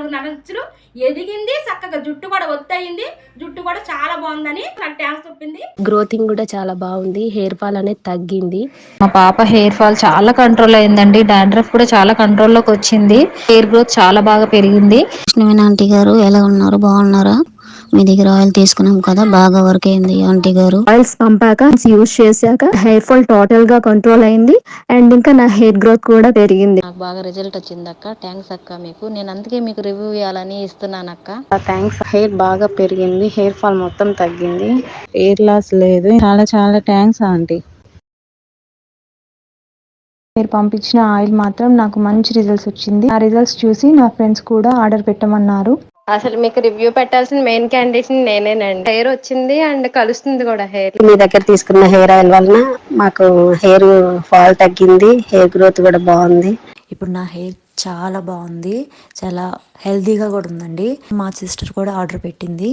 నాలుగున్నర ఇంచులు ఎదిగింది చక్కగా జుట్టు కూడా ఒత్తయింది. జుట్టు కూడా చాలా బాగుందని నాకు ట్యాన్స్ చెప్పింది గ్రోతింగ్ కూడా చాలా బాగుంది. హెయిర్ ఫాల్ అనేది తగ్గింది. మా పాప హెయిర్ ఫాల్ చాలా కంట్రోల్ అయిందండి. డాండ్రఫ్ కూడా చాలా కంట్రోల్లోకి వచ్చింది. హెయిర్ గ్రోత్ చాలా బాగా పెరిగింది. కృష్ణవేణి ఆంటీ గారు ఎలా ఉన్నారు? బాగున్నారా? మీ దగ్గర ఆయిల్ తీసుకున్నాం కదా బాగా వర్క్ అయింది ఆంటీ గారు. ఆయిల్స్ పంపాక యూజ్ చేశాక హెయిర్ ఫాల్ టోటల్గా కంట్రోల్ అయింది. అండ్ ఇంకా నా హెయిర్ గ్రోత్ కూడా పెరిగింది. నాకు బాగా రిజల్ట్ వచ్చింది అక్క. థ్యాంక్స్ అక్క మీకు. నేను అందుకే మీకు రివ్యూ ఇవ్వాలని ఇస్తున్నాను అక్క. థ్యాంక్స్ హెయిర్ బాగా పెరిగింది. హెయిర్ ఫాల్ మొత్తం తగ్గింది. హెయిర్ లాస్ లేదు. చాలా చాలా థ్యాంక్స్ ఆంటీ. మీరు పంపించిన ఆయిల్ మాత్రం నాకు మంచి రిజల్ట్స్ వచ్చింది. ఆ రిజల్ట్స్ చూసి నా ఫ్రెండ్స్ కూడా ఆర్డర్ పెట్టమన్నారు. అసలు మీకు రివ్యూ పెట్టాల్సిన మెయిన్ క్యాండిడేట్ నేనేనండి. హెయిర్ వచ్చింది అండ్ కలుస్తుంది కూడా హెయిర్ మీ దగ్గర తీసుకున్న హెయిర్ ఆయిల్ వలన మాకు హెయిర్ ఫాల్ తగ్గింది హెయిర్ గ్రోత్ కూడా బాగుంది. ఇప్పుడు నా హెయిర్ చాలా బాగుంది చాలా హెల్తీగా కూడా ఉందండి. మా సిస్టర్ కూడా ఆర్డర్ పెట్టింది.